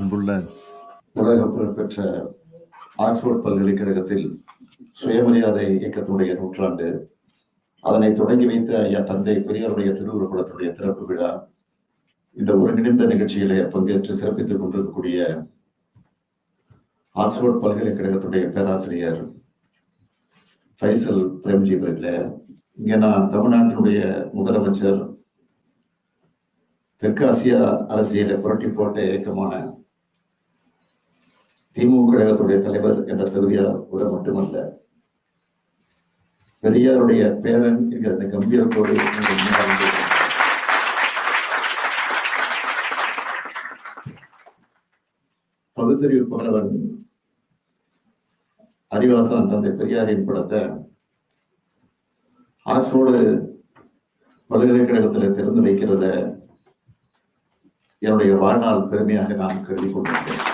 அன்புள்ள உலக புகழ்பெற்ற ஆக்ஸ்போர்ட் பல்கலைக்கழகத்தில் சுயமரியாதை இயக்கத்தினுடைய நூற்றாண்டு அதனை தொடங்கி வைத்த என் தந்தை பெரியாருடைய திருவுருக்குளத்துடைய திறப்பு விழா இந்த ஒருங்கிணைந்த நிகழ்ச்சியிலே பங்கேற்று சிறப்பித்துக் கொண்டிருக்கக்கூடிய ஆக்ஸ்போர்ட் பல்கலைக்கழகத்துடைய பேராசிரியர் ஃபைசல் பிரேம்ஜி அவர்களே இங்கே நான் தமிழ்நாட்டினுடைய முதலமைச்சர் தெற்காசிய அரசியலை புரட்டி போட்ட இயக்கமான திமுக கழகத்துடைய தலைவர் என்ற தகுதியோட மட்டுமல்ல பெரியாருடைய பேரன் என்கிற அந்த கம்பீரத்தோடு பகுத்தறிவு புகழவன் அறிவாசன் தந்தை பெரியாரின் படத்தை ஆக்ஸ்போர்டு பல்கலைக்கழகத்தில் திறந்து வைக்கிறத என்னுடைய வாழ்நாள் பெருமையாக நான் கருதி கொண்டிருக்கிறேன்.